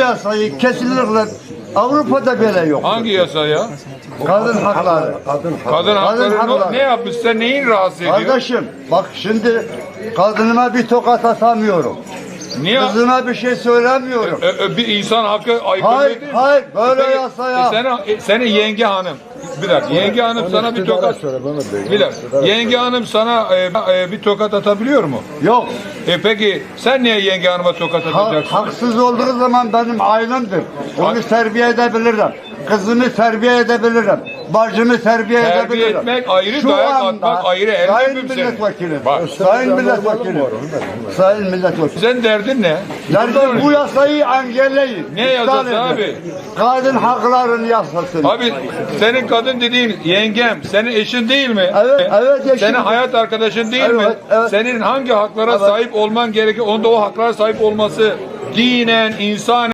Yasayı kesinlikle Avrupa'da böyle yok. Hangi yasa ya? Kadın hakları. Kadın hakları hakları. ne yapmış? Sen neyin rahatsız ediyor? Kardeşim bak şimdi kadınıma bir tokat atamıyorum. Niye? Kızıma bir şey söylemiyorum. Ö- ö, bir insan hakkı aykırı Hayır, değil. hayır, böyle Peki, yasaya- e, senin, e, senin yenge hanım. Bir dakika. Yenge hanım sana bir tokat. Bir dakika. Yenge hanım sana e, e, bir tokat atabiliyor mu? Yok. E peki sen niye yenge hanıma tokat Ha- atacaksın? haksız olduğu zaman benim ailemdir. Onu terbiye edebilirim. Kızımı terbiye edebilirim. Bacımı terbiye, Terbiye edebilirim. etmek ayrı, Şu dayak atmak ayrı, Sayın seni. milletvekili. Bak. Sayın milletvekili. Sayın milletvekili. Senin derdin ne? Derdim bu yasayı engelleyin. Ne yasası edin. abi? Kadın haklarının yasası. Abi senin kadın dediğin yengem, senin eşin değil mi? Evet, evet eşim. Senin hayat arkadaşın değil mi? Evet, evet. Senin hangi haklara Evet. sahip olman gerekiyor? Onda o haklara sahip olması dinen, insan